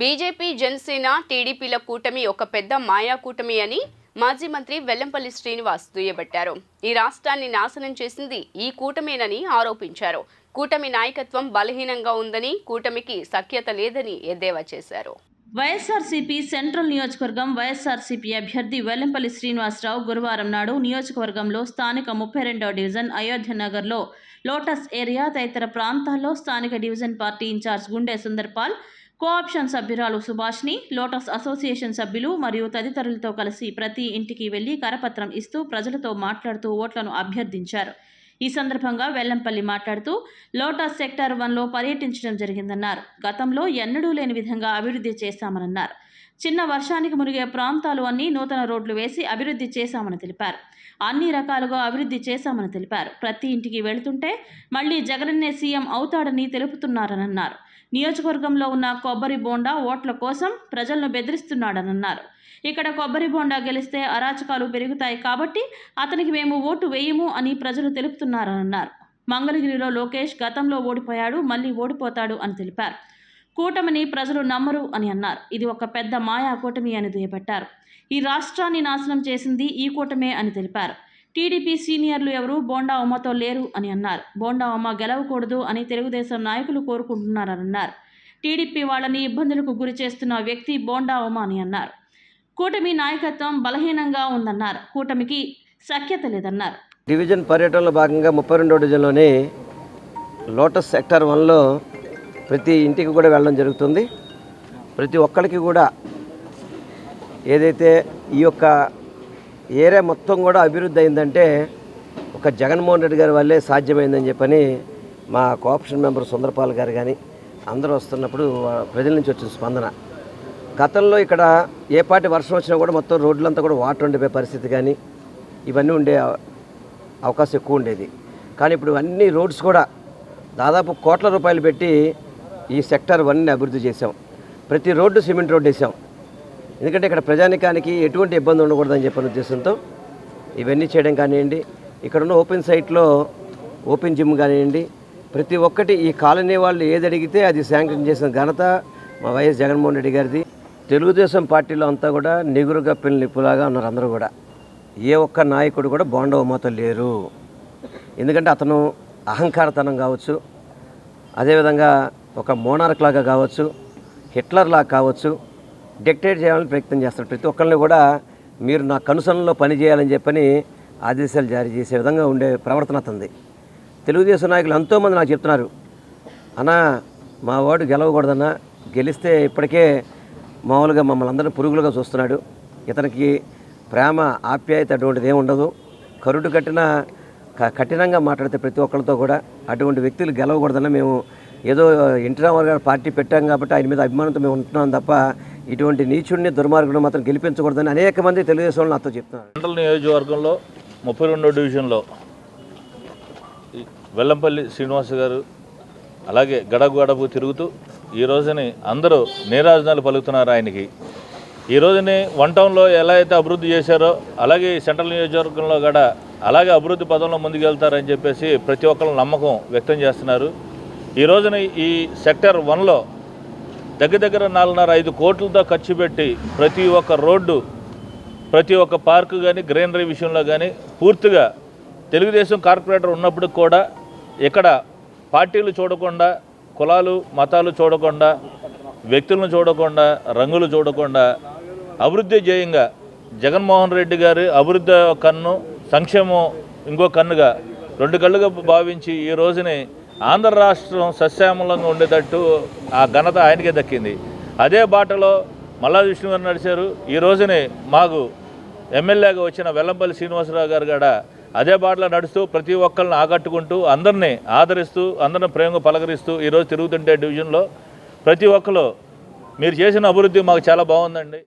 BJP Janasena టీడీపీల కూటమి ఒక పెద్ద మాయా కూటమి అని మాజీ మంత్రి వెల్లంపల్లి శ్రీనివాస్ దుయ్యబట్టారు. ఈ రాష్ట్రాన్ని నాశనం చేసింది ఈ కూటమేనని ఆరోపించారు. కూటమి నాయకత్వం బలహీనంగా ఉందని కూటమికి సఖ్యత లేదని ఎద్దేవా చేశారు. వైఎస్ఆర్సీపీ సెంట్రల్ నియోజకవర్గం వైఎస్ఆర్సీపీ అభ్యర్థి వెల్లంపల్లి శ్రీనివాసరావు గురువారం నాడు నియోజకవర్గంలో స్థానిక ముప్పై రెండవ డివిజన్ అయోధ్య నగర్లో లోటస్ ఏరియా తదితర ప్రాంతాల్లో స్థానిక డివిజన్ పార్టీ ఇన్ఛార్జ్ గుండె సుందర్పాల్ కోఆప్షన్ సభ్యురాలు సుభాష్ని లోటస్ అసోసియేషన్ సభ్యులు మరియు తదితరులతో కలిసి ప్రతి ఇంటికి వెళ్ళి కరపత్రం ఇస్తూ ప్రజలతో మాట్లాడుతూ ఓట్లను అభ్యర్థించారు. ఈ సందర్భంగా వెల్లంపల్లి మాట్లాడుతూ లోటస్ సెక్టార్ వన్లో పర్యటించడం జరిగిందన్నారు. గతంలో ఎన్నడూ లేని విధంగా అభివృద్ధి చేశామన్నారు. చిన్న వర్షానికి మునిగే ప్రాంతాలు అన్ని నూతన రోడ్లు వేసి అభివృద్ధి చేశామని తెలిపారు. అన్ని రకాలుగా అభివృద్ధి చేశామని తెలిపారు. ప్రతి ఇంటికి వెళుతుంటే మళ్ళీ జగనన్నే సీఎం అవుతాడని తెలుపుతున్నారని అన్నారు నియోజకవర్గంలో ఉన్న కొబ్బరి బోండా ఓట్ల కోసం ప్రజలను బెదిరిస్తున్నాడనన్నారు ఇక్కడ కొబ్బరి బోండా గెలిస్తే అరాచకాలు పెరుగుతాయి కాబట్టి అతనికి మేము ఓటు వేయము అని ప్రజలు తెలుపుతున్నారన్నారు మంగళగిరిలో లోకేష్ గతంలో ఓడిపోయాడు మళ్ళీ ఓడిపోతాడు అని తెలిపారు. కూటమిని ప్రజలు నమ్మరు అని అన్నారు. ఇది ఒక పెద్ద మాయా కూటమి అని దుయ్యబట్టారు. ఈ రాష్ట్రాన్ని నాశనం చేసింది ఈ కూటమే అని తెలిపారు. టీడీపీ సీనియర్లు ఎవరు? బోండా ఉమ్మతో లేరు అని అన్నారు. బోండా ఉమ్మ గెలవకూడదు అని తెలుగుదేశం నాయకులు కోరుకుంటున్నారని అన్నారు టీడీపీ వాళ్ళని ఇబ్బందులకు గురి చేస్తున్న వ్యక్తి బోండా ఉమ్మ అని అన్నారు. కూటమి నాయకత్వం బలహీనంగా ఉందన్నారు. కూటమికి సఖ్యత లేదన్నారు. డివిజన్ పర్యటనలో భాగంగా ముప్పై రెండో డివిజన్లోని లోటస్ సెక్టర్ వన్లో ప్రతి ఇంటికి కూడా వెళ్ళడం జరుగుతుంది. ప్రతి ఒక్కరికి కూడా ఏదైతే ఈ యొక్క ఏరియా మొత్తం కూడా అభివృద్ధి అయిందంటే ఒక జగన్మోహన్ రెడ్డి గారి వల్లే సాధ్యమైందని చెప్పని మా కోఆపరేషన్ మెంబర్ సుందరపాల్ గారు కానీ అందరూ వస్తున్నప్పుడు ప్రజల నుంచి వచ్చిన స్పందన. గతంలో ఇక్కడ ఏ పాటి వర్షం వచ్చినా కూడా మొత్తం రోడ్లంతా కూడా వాటర్ ఉండిపోయే పరిస్థితి కానీ ఇవన్నీ ఉండే అవకాశం ఎక్కువ ఉండేది. కానీ ఇప్పుడు అన్ని రోడ్స్ కూడా దాదాపు కోట్ల రూపాయలు పెట్టి ఈ సెక్టర్ వన్ని అభివృద్ధి చేసాం ప్రతి రోడ్డు సిమెంట్ రోడ్డు వేసాం. ఎందుకంటే ఇక్కడ ప్రజానికానికి ఎటువంటి ఇబ్బంది ఉండకూడదని చెప్పిన ఉద్దేశంతో ఇవన్నీ చేయడం కానివ్వండి. ఇక్కడ ఉన్న ఓపెన్ సైట్లో ఓపెన్ జిమ్ కానివ్వండి. ప్రతి ఒక్కటి ఈ కాలనీ వాళ్ళు ఏది అడిగితే అది శాంక్షన్ చేసిన ఘనత మా వైఎస్ జగన్మోహన్ రెడ్డి గారిది. తెలుగుదేశం పార్టీలో అంతా కూడా నిగురుగా పిల్లలు నిప్పులాగా ఉన్నారు అందరూ కూడా. ఏ ఒక్క నాయకుడు కూడా బోండవ మాత లేరు. ఎందుకంటే అతను అహంకారతనం కావచ్చు అదేవిధంగా ఒక మోనార్క్ లాగా కావచ్చు హిట్లర్ లాగా కావచ్చు డిక్టేట్ చేయాలని ప్రయత్నం చేస్తారు ప్రతి ఒక్కరిని కూడా మీరు నా కనుసనలో పని చేయాలని చెప్పని ఆదేశాలు జారీ చేసే విధంగా ఉండే ప్రవర్తన అతంది తెలుగుదేశం నాయకులు ఎంతోమంది నాకు చెప్తున్నారు అన్నా మా వాడు గెలవకూడదన్నా గెలిస్తే ఇప్పటికే మామూలుగా మమ్మల్ని అందరినీ పురుగులుగా చూస్తున్నాడు. ఇతనికి ప్రేమ ఆప్యాయత అటువంటిది ఏమి ఉండదు. కరుడు కట్టిన క- కఠినంగా మాట్లాడితే ప్రతి ఒక్కరితో కూడా అటువంటి వ్యక్తులు గెలవకూడదని మేము ఏదో ఎన్టీ రామారావు గారు పార్టీ పెట్టాం కాబట్టి ఆయన మీద అభిమానంతో మేము ఉంటున్నాం తప్ప ఇటువంటి నీచుడిని దుర్మార్గుడు మాత్రం గెలిపించకూడదని అనేక మంది తెలుగుదేశం వాళ్ళు నాతో చెప్తున్నారు. మండల నియోజకవర్గంలో ముప్పై రెండో డివిజన్లో వెల్లంపల్లి శ్రీనివాస్ గారు అలాగే గడపు గడపు తిరుగుతూ ఈ రోజుని అందరూ నీరాజనాలు పలుకుతున్నారు ఆయనకి. ఈ రోజుని వన్ టౌన్లో ఎలా అయితే అభివృద్ధి చేశారో అలాగే సెంట్రల్ నియోజకవర్గంలో కూడా అలాగే అభివృద్ధి పదంలో ముందుకెళ్తారని చెప్పేసి ప్రతి ఒక్కరు నమ్మకం వ్యక్తం చేస్తున్నారు. ఈ రోజున ఈ సెక్టర్ వన్లో దగ్గర దగ్గర నాలుగున్నర ఐదు కోట్లతో ఖర్చు పెట్టి ప్రతి ఒక్క రోడ్డు ప్రతి ఒక్క పార్కు కానీ గ్రీనరీ విషయంలో కానీ పూర్తిగా తెలుగుదేశం కార్పొరేటర్ ఉన్నప్పుడు కూడా ఇక్కడ పార్టీలు చూడకుండా కులాలు మతాలు చూడకుండా వ్యక్తులను చూడకుండా రంగులు చూడకుండా అభివృద్ధి జయంగా జగన్మోహన్ రెడ్డి గారి అభివృద్ధి ఒక కన్ను సంక్షేమం ఇంకో కన్నుగా రెండు కళ్ళుగా భావించి ఈ రోజుని ఆంధ్ర రాష్ట్రం సస్యామలంగా ఉండేటట్టు ఆ ఘనత ఆయనకే దక్కింది. అదే బాటలో మల్లా విష్ణు గారు నడిచారు. ఈ రోజునే మాకు ఎమ్మెల్యేగా వచ్చిన వెల్లంపల్లి శ్రీనివాసరావు గారు కూడా అదే బాటలో నడుస్తూ ప్రతి ఒక్కరిని ఆకట్టుకుంటూ అందరినీ ఆదరిస్తూ అందరిని ప్రేమగా పలకరిస్తూ ఈరోజు తిరుగుతుంటే డివిజన్లో ప్రతి ఒక్కరు మీరు చేసిన అభివృద్ధి మాకు చాలా బాగుందండి.